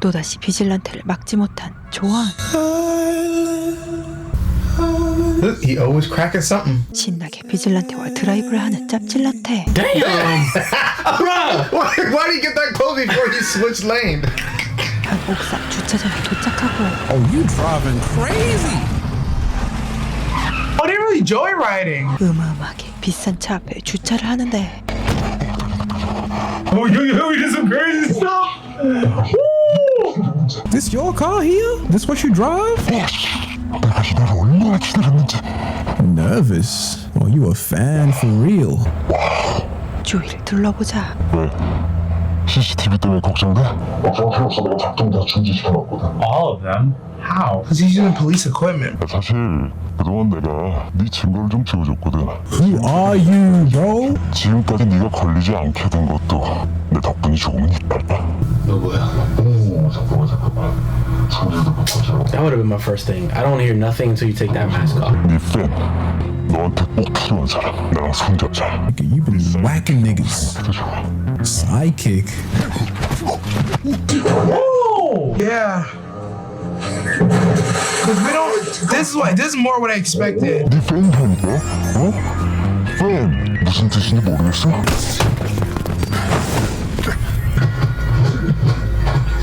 또다시 비질란테를 막지 못한 조한 Look, he always cracking something. 신나게 비질란테와 드라이브를 하는 짭질란테 Damn! Bruh! Why, why did he get that close before he switched lane? 현 옥상 주차장에 도착하고 Oh, you driving crazy. Oh, they really joyriding. 음음하게 비싼 차 앞에 주차를 하는데 Oh, yo, yo, we did some crazy stuff. This your car here? This what you drive? 내가 이날 얼마나 기다렸는지 Nervous. Oh, you a fan for real. 주위를 둘러보자 왜? CCTV 때문에 걱정돼? 걱정 필요 없어 내가 작동 다 중지시켜놨거든 All of them? How? Because he's using police equipment. 사실 그동안 내가 네 증거를 좀 지워줬거든 Who are you, bro? 지금까지 네가 걸리지 않게 된 것도 내 덕분이 조금은 있달까? 너 뭐야? 오 잠깐만 잠깐만 손질도 바꿔줘 That would have been my first thing. I don't hear nothing until you take that mask off. 네팬 너한테 꼭 필요한 사람 나랑 손잡자 You been whacking niggas. 그죠? Sidekick. Yeah. Because we don't. This is what. This is more what I expected. 네 팬이라니까? 어? 팬 무슨 뜻인지 모르겠어?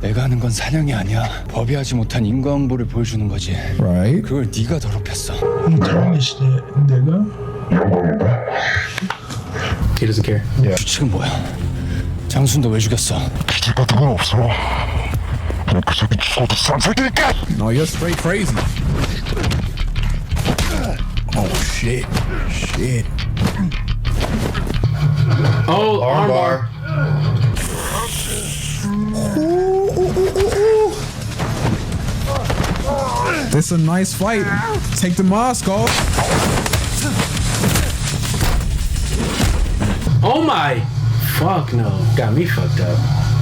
내가 하는 건 사냥이 아니야. 법이 하지 못한 인과응보를 보여주는 거지. Right? 그걸 네가 더럽혔어. Shit, nigga? He doesn't care. 규칙은 뭐야? 장순도 왜 죽였어? 기질 같은 건 없어 그냥 그 새끼 죽어도 쌍새끼니까 No, you're straight crazy. Oh shit. Shit. Oh, armbar. Armbar. This a nice fight. Take the mask off. Oh my! Fuck no. Got me fucked up.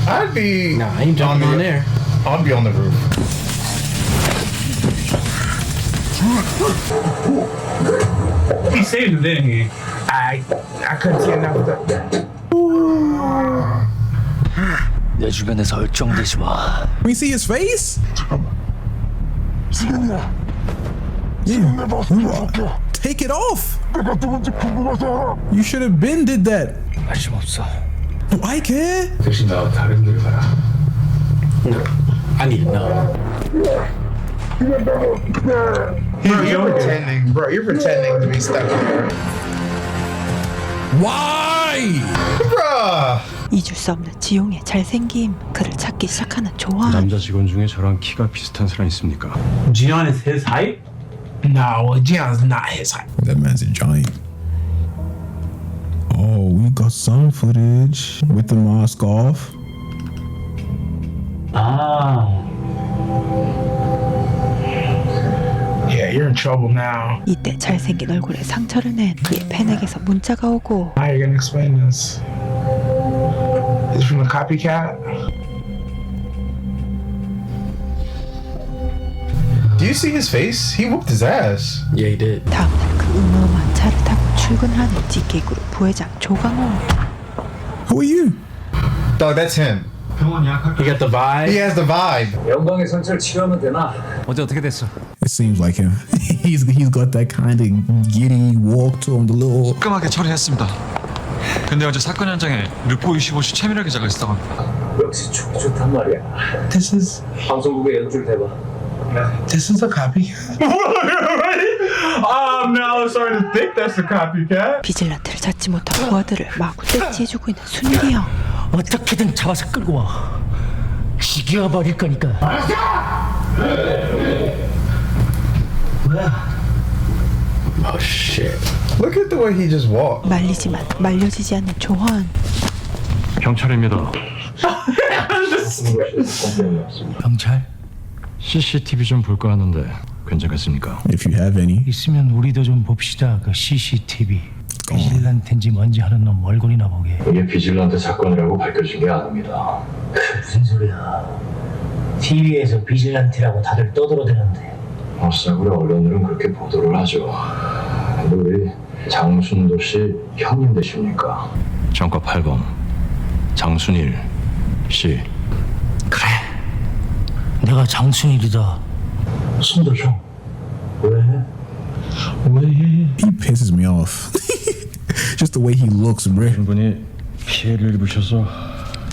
I'd be. Nah, I ain't jumping the- on there. I'd be on the roof. He saved him, didn't he? I I couldn't see enough of that. 내 주변에서 얼쩡대지 마. Can we see his face? 지금이 야 지금 내 모습 보여줄게 Take it off. 내가 누군지 궁금하지 않아 You should have been did that. 관심 없어. Do I care? 대신 나 다른 길 가라. No. I need to know. Bro, you're pretending, bro. You're pretending to be stuck here. Why? Bruh. 잊을 수 없는 지용의 잘생김 그를 찾기 시작하는 조한 남자 직원 중에 저랑 키가 비슷한 사람 있습니까? Gian is his height? No, Gion's not his height. That man's a giant. Oh, we got some footage with the mask off. Yeah, you're in trouble now. 이때 잘생긴 얼굴에 상처를 낸 그의 팬에게서 문자가 오고 How you gonna explain this? Is from the copycat? Do you see his face? He whooped his ass. Yeah, he did. 다음날 그 음음한 차를 타고 출근하는 찌개그룹 부회장 조강호 Who are you? Dog, that's him. He got the vibe. He has the vibe. 영광의 상처를 치료하면 되나? 어제 어떻게 됐어? It seems like him. he's he's got that kind of giddy walk to him, the little. 깔끔하게 처리했습니다. 근데 어제 사건 현장에 르포 25시 최민아 기자가 있었다고 합니다. 역시 촉이 좋단 말이야. This is 방송국에 연출 대봐. this is a copycat. I'm now starting to think that's the copycat. 비질란테를 찾지 못한 부하들을 마구 떼찌해주고 있는 순일이 형 어떻게든 잡아서 끌고 와. 죽여버릴 거니까. Oh shit. Look at the way he just walked. 말리지만 말려지지 않는 조헌 경찰입니다. 경찰 CCTV 좀 볼까 하는데 괜찮겠습니까? If you have any. 있으면 우리도 좀 봅시다. 그 CCTV. 비질란텐지 뭔지 하는 놈 얼굴이나 보게. 이게 비질란테 사건이라고 밝혀진 게 아닙니다. 무슨 소리야? TV에서 비질란테라고 다들 떠들어대는데. 어 싸구려 언론들은 그렇게 보도를 하죠. 근데 우리 장순도 씨 형님 되십니까? 정과 8번 장순일 씨 그래. 내가 장순일이다. 순도 형. 왜? He pisses me off. Just the way he looks, bruh. 분이 피해를 입으셔서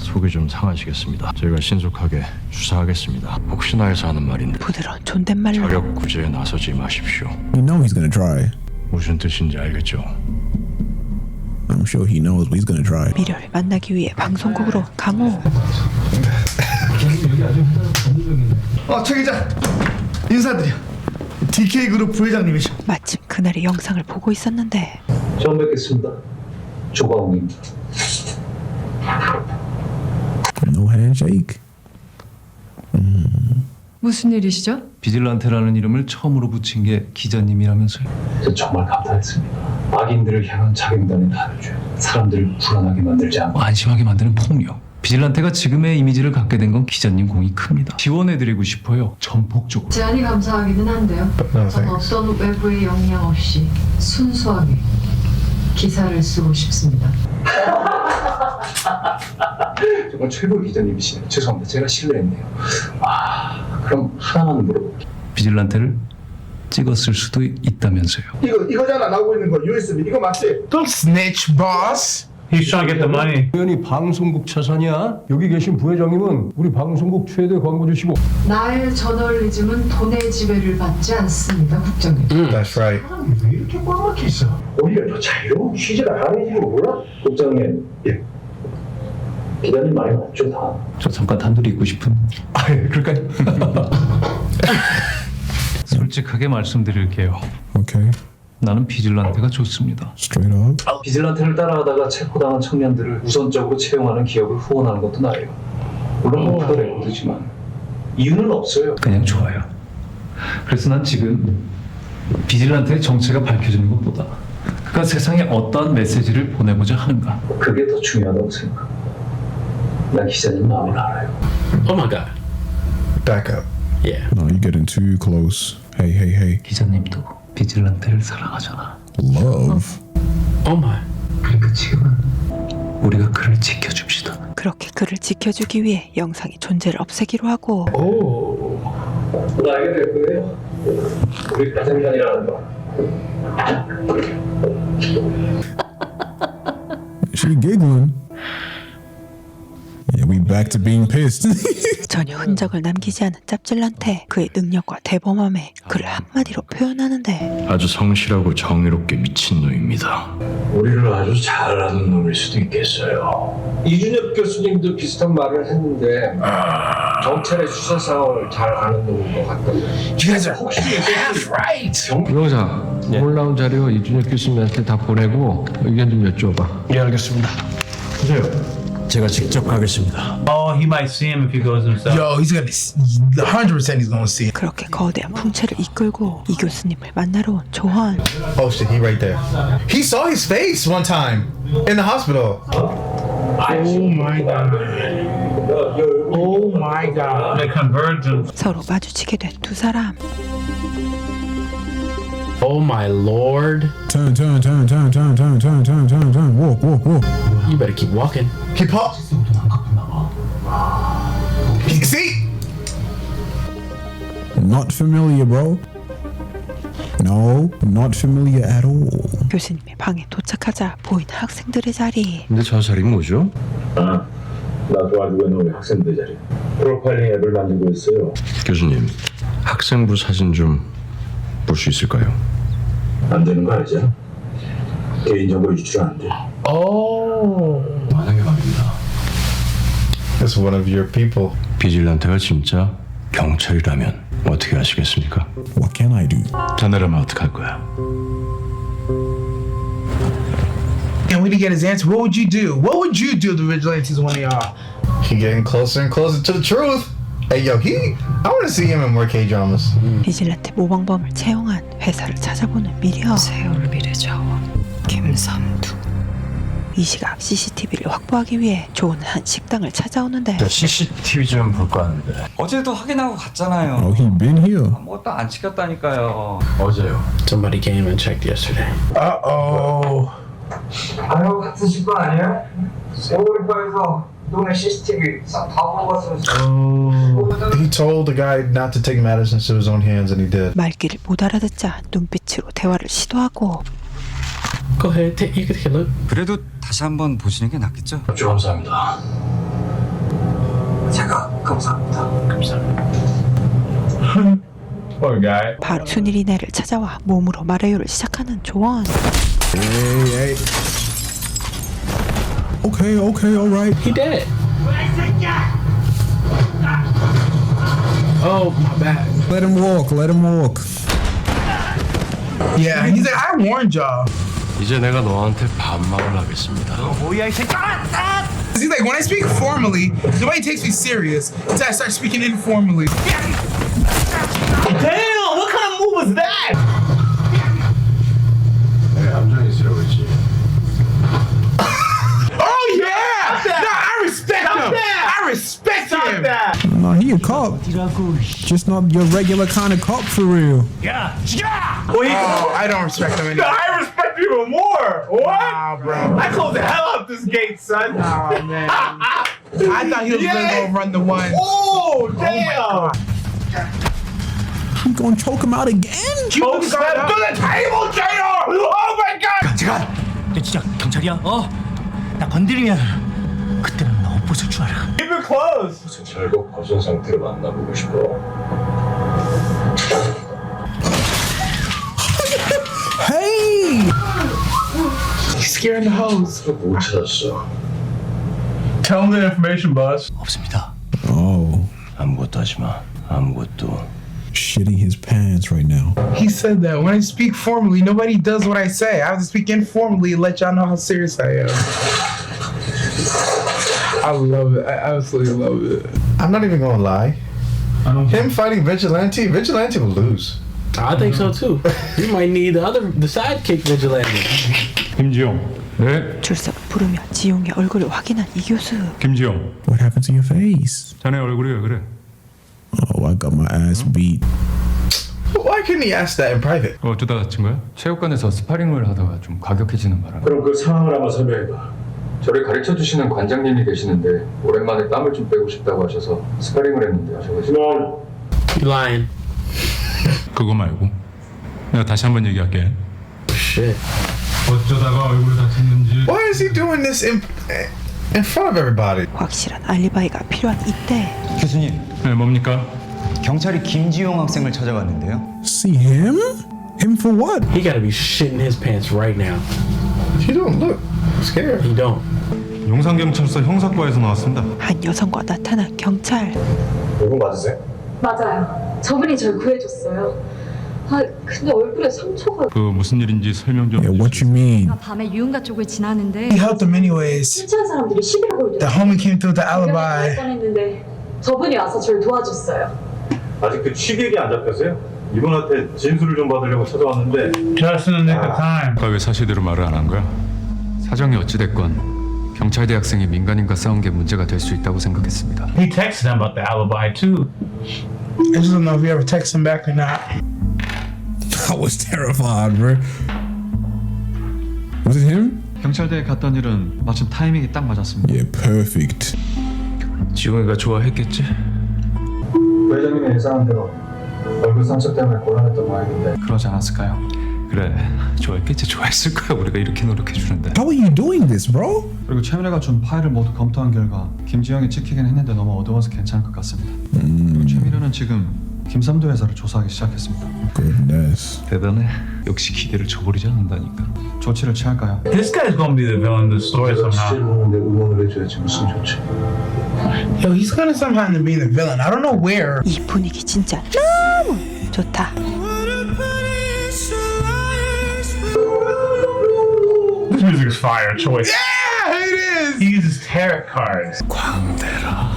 속이 좀 상하시겠습니다. 저희가 신속하게 수사하겠습니다. 혹시나 해서 하는 말인데 부드러운 존댓말로 자력 구제에 나서지 마십시오. You know he's gonna try. 무슨 뜻인지 알겠죠? I'm sure he knows, but he's gonna try. 미려를 만나기 위해 방송국으로 강호 어, 최 기자. 인사드려. DK 그룹 부회장님이셔. 마침 그날의 영상을 보고 있었는데 처음 뵙겠습니다. 조광욱입니다. No handshake. 무슨 일이시죠? 비질란테라는 이름을 처음으로 붙인 게 기자님이라면서요? 저 정말 감탄했습니다. 악인들을 향한 자경단의 다르죠. 사람들을 불안하게 만들지 않고 안심하게 만드는 폭력. 비질란테가 지금의 이미지를 갖게 된 건 기자님 공이 큽니다. 지원해드리고 싶어요. 전폭적으로. 제안이 감사하기는 한데요. 전 어떤 외부의 영향 없이 순수하게 기사를 쓰고 싶습니다. 정말 최고 기자님이시네요. 죄송합니다. 제가 실례했네요. 아, 하나만 물어볼게요. 비질란테를 찍었을 수도 있다면서요. 이거 이거잖아 나오고 있는 거 USB 이거 맞지? Don't snitch, boss. He's trying to get the money. 우연히 방송국 차선이야? 여기 계신 부회장님은 우리 방송국 최대 광고주시고 나의 저널리즘은 돈의 지배를 받지 않습니다, 국장님. That's right. 오히려 더 자유로운 취재가 가능해지는 거 몰라? 국장님, 예. 기자님 말이 맞죠, 다. 저 잠깐 단둘이 있고 싶은. 아, 예, 그럴까요? 솔직하게 말씀드릴게요. Okay. 나는 비질란테가 좋습니다. Straight up. 비질란테를 따라하다가 체포당한 청년들을 우선적으로 채용하는 기업을 후원하는 것도 나예요. 물론 목표도 레코드지만 이유는 없어요. 그냥 좋아요. 그래서 난 지금 비질란테의 정체가 밝혀지는 것보다 그가 세상에 어떠한 메시지를 보내고자 하는가 그게 더 중요하다고 생각합니다. 난 기자님 마음을 알아요. Oh my god. Back up. Yeah. No, you're getting too close. Hey, hey, hey. 기자님도 비질란테를 사랑하잖아. Love. Oh my. 그러니까 지금은 우리가 그를 지켜줍시다. 그렇게 그를 지켜주기 위해 영상의 존재를 없애기로 하고 곧 알게 될 거예요. 우리 가정이라는 거. She giggling. Yeah, we back to being pissed. 전혀 흔적을 남기지 않은 짭질란테 그의 능력과 대범함에 그를 한마디로 표현하는데 아주 성실하고 정의롭게 미친 놈입니다. 우리를 아주 잘 아는 놈일 수도 있겠어요. 이준혁 교수님도 비슷한 말을 했는데 경찰의 수사 상황을 잘 아는 놈인 것 같던데 You guys are half right. 변호사 올라온 자료 이준혁 교수님한테 다 보내고 의견 좀 여쭤봐. 예, 알겠습니다. 보세요. 제가 직접 가겠습니다. Oh, he might see him if he goes himself. Yo, he's gonna. Hundred percent he's gonna see. 그렇게 거대한 풍채를 이끌고 이 교수님을 만나러 온 조헌 Oh shit, he right there. He saw his face one time in the hospital. Oh my god. Oh my god. The convergence. 서로 마주치게 된 두 사람 Oh my lord. turn, turn, turn, turn, turn, turn, turn, turn, turn, turn. Walk, walk, walk. You better keep walking. He paused. See? Not familiar, bro. No, not familiar at all. 교수님의 방에 도착하자 보이는 학생들의 자리 근데 저 자리 뭐죠? 나 도와주고 있는 우리 학생들 자리. 프로파일링 앱을 만들고 있어요. 교수님 학생부 사진 좀 볼 수 있을까요? 안 되는 거 알죠? 개인정보 유출 안 돼. 만약에 말입니다. That's one of your people. 비질란테가 진짜 경찰이라면 어떻게 하시겠습니까? What can I do? 자네라면 어떡할 거야? And we didn't get his answer. What would you do? What would you do if the vigilantes one of y'all? He getting closer and closer to the truth. Hey, yo, he. I want to see him in more K dramas. 비질란테 모방범을 채용한 회사를 찾아보는 미리어 세월비례 자원 김삼두 이 시각 CCTV를 확보하기 위해 조은은 한 식당을 찾아오는데 CCTV 좀 볼까 하는데 어제도 확인하고 갔잖아요. Oh, he been here. 아무것도 안 지켰다니까요. 어제요 Somebody came and checked yesterday. Uh oh. 아유 같은 식구 아니야? 세월비에서 동네 CCTV 싹다 보고 갔으면 He told the guy not to take matters into his own hands, and he did. 말귀를 못 알아듣자 눈빛으로 대화를 시도하고 ahead, take, you can take a look. 그래도 다시 한번 보시는 게 낫겠죠? 협조 감사합니다 제가 감사합니다. Poor guy. 바로 순일이네를 찾아와 몸으로 마레요를 시작하는 조원 Hey, hey. Okay, okay, all right. He dead. Oh, my bad. Let him walk. Let him walk. Yeah, he's like, I warned y'all. 이제 내가 너한테 반말을 하겠습니다 He's like, when I speak formally, nobody takes me serious until I start speaking informally. Damn, what kind of move was that? 내 감정이 쓰러졌지 Oh yeah! No, I respect him. I respect him. No, he a cop. Just not your regular kind of cop for real. Oh, I don't respect him anymore. I respect you even more. What? Nah, bro. I closed the hell up this gate, son. Oh man. I thought he was gonna go run the one. Oh damn! You gonna choke him out again? Choke slam to the table, Jr. Oh my god! 제가 너 진짜 경찰이야? 어? 나 건드리면 그때는 너 없어질 줄 알아. Keep it close. 무슨 결국 벗은 상태로 만나보고 싶어 scaring the hoes. 못 찾았어 Tell him the information, boss. 없습니다. Oh, 아무것도 하지마 아무것도 shitting his pants right now. He said that when I speak formally, nobody does what I say. I have to speak informally and let y'all know how serious I am. I love it. I absolutely love it. I'm not even gonna lie. Him fighting Vigilante, Vigilante will lose. I think so too. You might need the other, the sidekick vigilante. 김지용. 네, 줄서를 부르며 지용의 얼굴을 확인한 이 교수 김지용. What happened to your face? 자네 얼굴이 왜 그래? Oh, I got my ass beat. Why couldn't he ask that in private? 어쩌다 다친 거야? 체육관에서 스파링을 하다가 좀 과격해지는 바람에. 그럼 그 상황을 한번 설명해봐. 저를 가르쳐 주시는 관장님이 계시는데 오랜만에 땀을 좀 빼고 싶다고 하셔서 스파링을 했는데 하셔가지고 You lying. 그거 말고 내가 다시 한번 얘기할게. Shit. 어쩌다가 얼굴을 다쳤는지. Why is he doing this in in front of everybody? 확실한 알리바이가 필요한 이때 교수님, 네, 뭡니까? 경찰이 김지용 학생을 찾아갔는데요. See him? Him for what? He gotta be shitting his pants right now. You don't look scared. He don't. 용산경찰서 형사과에서 나왔습니다. 한 여성과 나타난 경찰? 맞아요. 저분이 절 구해줬어요. 아 근데 얼굴에 상처가 그 무슨 일인지 설명 좀. Yeah, what you mean? 밤에 유흥가 쪽을 지나는데 He helped him anyways. 술 취한 사람들이 시비를 걸더라고요. The homie came through the alibi. 뻔했는데 저분이 와서 절 도와줬어요. 아직 그 취객이 안 잡혔어요? 이분한테 진술을 좀 받으려고 찾아왔는데 Just in the nick of time. 아까 왜 사실대로 말을 안 한 거야? 사정이 어찌 됐건 경찰대 학생이 민간인과 싸운 게 문제가 될 수 있다고 생각했습니다. He texted him about the alibi too. I just don't know if he ever texted him back or not. I was terrified, bro. Was it him? 경찰대에 갔던 일은 마침 타이밍이 딱 맞았습니다. Yeah, perfect. 지용이가 좋아했겠지? 부회장님이 예상한 대로 얼굴 상처 때문에 곤란했던 모양인데 그러지 않았을까요? 그래, 좋아했겠지. 좋아했을 거야. 우리가 이렇게 노력해 주는데. How are you doing this, bro? 그리고 최민혜가 준 파일을 모두 검토한 결과 김지영이 찍히긴 했는데 너무 어두워서 괜찮을 것 같습니다. 그리고 최민혜는 지금 김삼도 회사를 조사하기 시작했습니다. Goodness. 대단해. 역시 기대를 저버리지 않는다니까. 조치를 취할까요? This guy's gonna be the villain of the story somehow. 취재를 보는데 응원을 해줘야지 무슨 좋지 Yo, he's gonna somehow end up being the villain. I don't know where. 이 분위기 진짜 너무 좋다 This music's fire choice. Yeah, it is. He uses tarot cards. 짭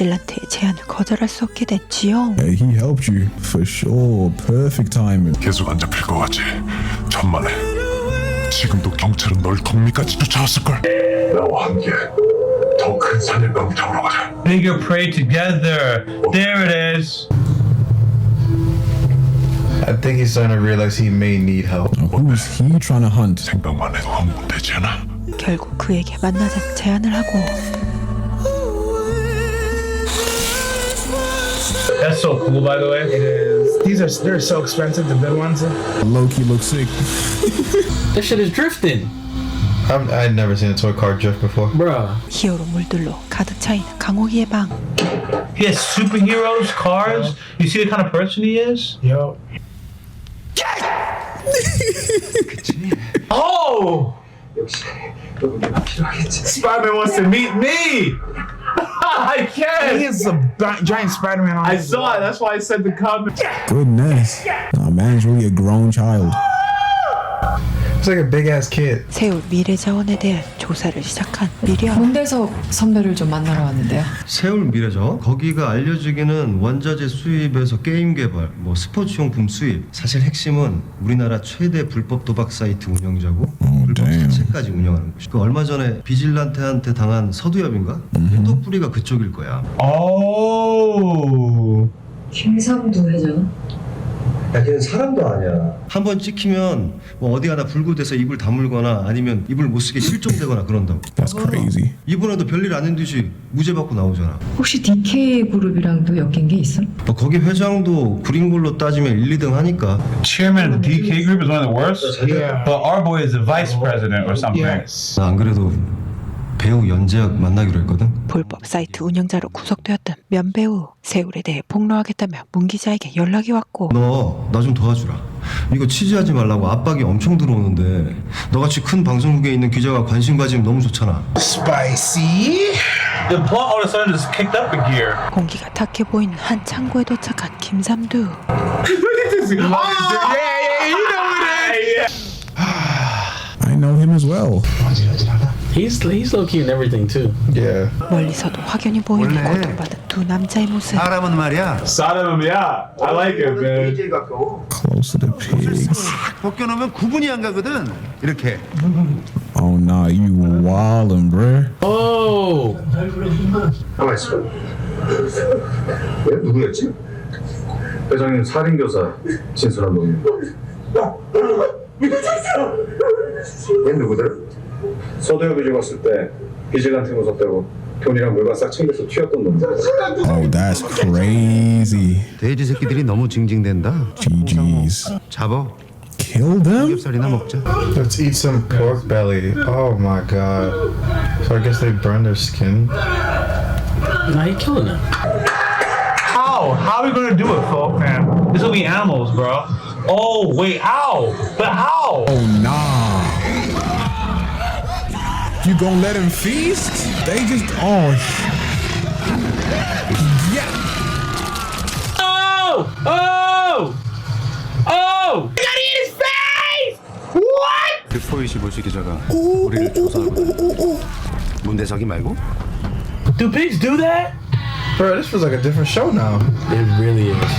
질란테의 제안을 거절할 수 없게 된 지영. Hey, he helped you for sure. Perfect timing. 계속 안 잡힐 것 같지? 천만에. 지금도 경찰은 널 덕미까지 쫓아왔을걸. 나와 함께 더큰 산일감을 잡으러 가자. Bigger prey together. There it is. I think he's starting to realize he may need help. Who's he trying to hunt? 생각만 해도 흥분되지 않아? 결국 그에게 만나자는 제안을 하고 That's so cool, by the way. It is. These are they're so expensive. The good ones. Loki looks sick. That shit is drifting. I've, I'd never seen a toy car drift before. Bruh. 히어로 물들로 가득 차 있는 강호기의 방. He has superheroes, cars. You see the kind of person he is. Yo. Oh! 역시 너에게가 필요하겠지. Spider-Man wants to meet me. I He can't. is a bi- giant Spider-Man on I saw it. That's why I said the comment. Goodness. Nah, man's really a grown child. It's like a big ass kid. 세울 미래 자원에 대한 조사를 시작한 미련. 문대석 선배를 좀 만나러 왔는데요. 세울 미래죠. 거기가 알려지기는 원자재 수입에서 게임 개발, 뭐 스포츠용품 수입. 사실 핵심은 우리나라 최대 불법 도박 사이트 운영자고 불법 damn. 자체까지 운영하는 곳이. 그 얼마 전에 비질란테한테 당한 서두엽인가? 또 뿌리가 그쪽일 거야. Oh. 김삼두 회장. 야, 걔는 사람도 아니야. 한 번 찍히면 뭐 어디 하나 불구돼서 입을 다물거나 아니면 입을 못 쓰게 실종되거나 그런다고. That's crazy. 이번에도 별일 아닌 듯이 무죄 받고 나오잖아. 혹시 DK 그룹이랑도 엮인 게 있어? 뭐 거기 회장도 그린 걸로 따지면 1, 2등 하니까. Chairman of the DK group is one of the worst. Yeah. But our boy is the vice president or something. Yes. 나 안 그래도 배우 연재학 만나기로 했거든. 불법 사이트 운영자로 구속되었던 면배우 세울에 대해 폭로하겠다며 문 기자에게 연락이 왔고 너 나 좀 도와주라. 이거 취재하지 말라고 압박이 엄청 들어오는데 너같이 큰 방송국에 있는 기자가 관심 가지면 너무 좋잖아. Spicy. The plot all of a sudden just kicked up a gear. 공기가 탁해 보이는 한 창고에 도착한 김삼두. Yeah, yeah, you know it is. I know him as well. He's he's low key in everything too. Yeah. 멀리서도 확연히 보이는 고통받은 두 남자의 모습. 사람은 말이야 yeah. I like it, man. Close to the pigs. 벗겨놓으면 구분이 안 가거든 이렇게 Oh nah, you wildin', bruh. Oh. 가만 있어. 왜 누구였지? 회장님 살인 교사 진술한 놈입니다. 얘 누구더라? 서도엽이 죽었을 때 비질란테 무섭다고 돈이랑 물건 싹 챙겨서 튀었던 놈. Oh, that's crazy. 돼지 새끼들이 너무 징징댄다 GG's. 잡어 Kill them? 삼겹살이나 먹자 Let's eat some pork belly. Oh my god. So I guess they burn their skin. Nah, he killing them. How? How are we gonna do it, folk, man? This will be animals, bro. Oh, wait, how? But how? Oh nah. You gonna let him feast? They just oh yeah. Oh! Oh! Oh! I gotta eat his face! What? 그 슈 기자가 우리를 조사하고 문대석이 말고 Do pigs do that? Bro, this feels like a different show now. It really is.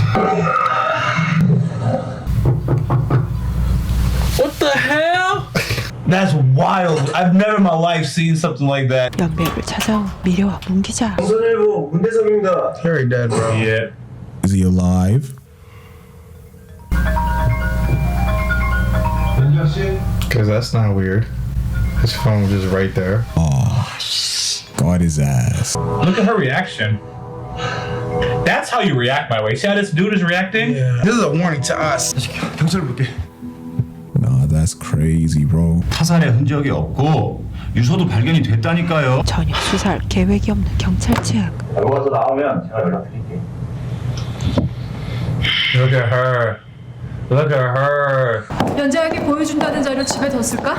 That's wild. I've never in my life seen something like that. 연배우를 찾아온 미래와 문 기자. 조선일보 문대섭입니다. Very dead, bro. Yeah. Is he alive? Because that's not weird. His phone was just right there. Oh, got his ass. Look at her reaction. That's how you react, by the way. See how this dude is reacting? This is a warning to us. 경찰 볼게. That's crazy, bro. 타살의 흔적이 없고 유서도 발견이 됐다니까요. 전혀 수사할 계획이 없는 경찰 측. 결과가 더 나오면 제가 연락드릴게요. Look at her. Look at her. 연재학이 보여준다는 자료 집에 뒀을까?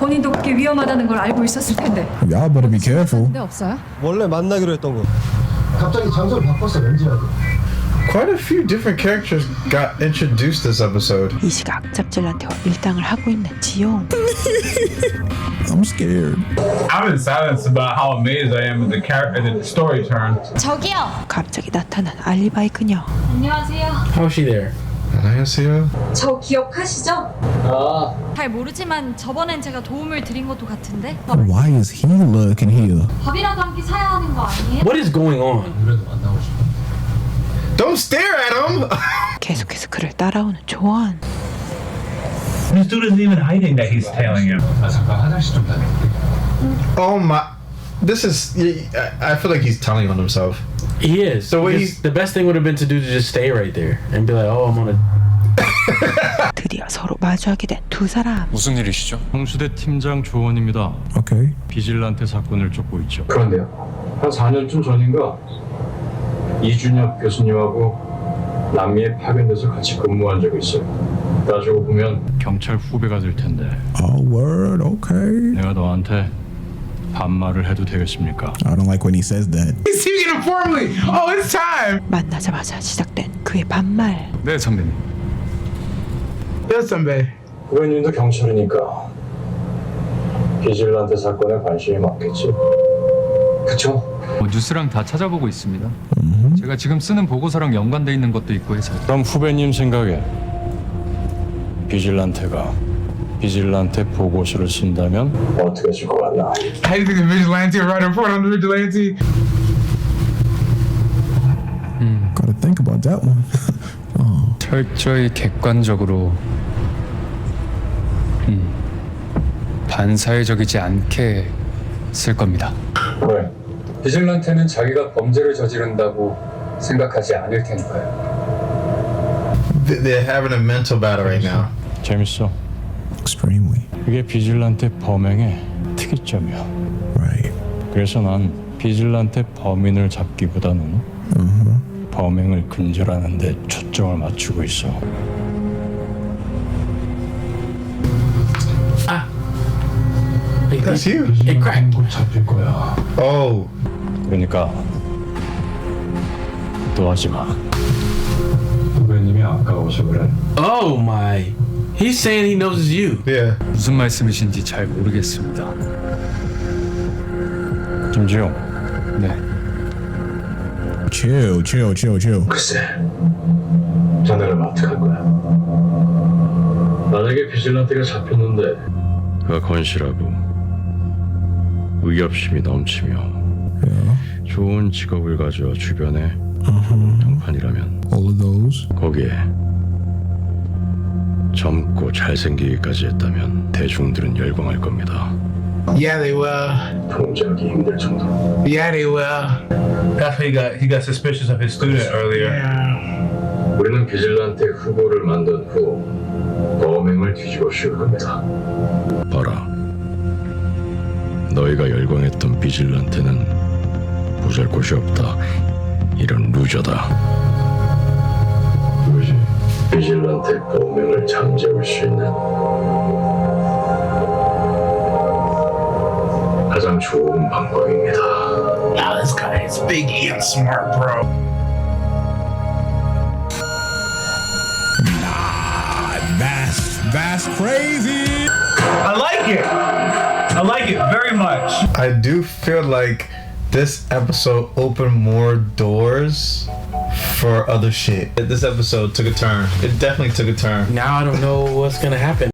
본인도 그게 위험하다는 걸 알고 있었을 텐데. Y'all better be careful. 근데 없어요? 원래 만나기로 했던 거. 갑자기 장소를 바꿨어 왠지라도 Quite a few different characters got introduced this episode. 이 시각 짭질란테와 밀당을 하고 있는 지용. I'm scared. I'm in silence about how amazed I am at the character, the story turn. 저기요. 갑자기 나타난 알리바이 그녀. 안녕하세요. How's she there? 안녕하세요. 저 기억하시죠? 아. 잘 모르지만 저번엔 제가 도움을 드린 것도 같은데. Why is he looking here? 밥이라도 한 끼 사야 하는 거 아니에요? What is going on? Don't stare at him! 계속해서 그를 따라오는 조언. This dude isn't even hiding that he's tailing him. 아 잠깐 화장실 좀 다녀. Oh my. This is. I I feel like he's telling on himself. He is. The way Because the best thing would have been to do to just stay right there and be like, oh, I'm on a. 드디어 서로 마주하게 된 두 사람. 무슨 일이시죠? 홍수대 팀장 조원입니다. Okay. 비질란테 사건을 쫓고 있죠. 그런데요. 한 4년쯤 전인가 이준엽 교수님하고 남미에 파견돼서 같이 근무한 적이 있어요. 따지고 보면 경찰 후배가 될 텐데 Oh, word. Okay. 내가 너한테 반말을 해도 되겠습니까? I don't like when he says that. He's speaking informally. Oh, it's time. 만나자마자 시작된 그의 반말. 네 선배님. Yes, 선배. 후배님도 경찰이니까 비질란테 사건에 관심이 많겠지. 그쵸? 뭐 뉴스랑 다 찾아보고 있습니다. 제가 지금 쓰는 보고서랑 연관돼 있는 것도 있고 해서. 그럼 후배님 생각에 비질란테가 비질란테 보고서를 쓴다면 어떻게 쓸 것 같나? How do you think the vigilante write a report on the vigilante? Gotta think about that one. 철저히 객관적으로 음, 반사회적이지 않게 쓸 겁니다. 왜? 비질란테는 자기가 범죄를 저지른다고 생각하지 않을 테니까요. They- They're having a mental battle right now. 재밌어. Extremely. 그게 비질란테 범행의 특이점이야. Right. 그래서 난 비질란테 범인을 잡기보다는 범행을 근절하는 데 초점을 맞추고 있어. That's you. It cracked. 잡힐 거야. Oh. 그러니까 또 하지 마. 후배님이 아까워서 그래. Oh my. He's saying he knows it's you. Yeah. 무슨 말씀이신지 잘 모르겠습니다. 김지용. 네. Chill, chill, chill, chill. 글쎄, 자네는 어떻게 할 거야? 만약에 비질란테가 잡혔는데 그가 건실하고 의협심이 넘치며 좋은 직업을 가져 주변에 평판이라면 All of those. 거기에 젊고 잘생기기까지 했다면 대중들은 열광할 겁니다. Yeah, they will. 통제하기 힘들 정도. Yeah, they will. That's why he got he got suspicious of his student earlier. Yeah. 우리는 비질란테 후보를 만든 후 범행을 뒤집어 씌울 겁니다. 봐라. 너희가 열광했던 비질란테는 보잘 곳이 없다. 이런 루저다. 그것이 비질란테 범행을 잠재울 수 있는 가장 좋은 방법입니다. Wow, this guy is big and smart, bro. That's that's crazy. I like it. I like it very much. I do feel like this episode opened more doors for other shit. This episode took a turn. It definitely took a turn. Now I don't know what's gonna happen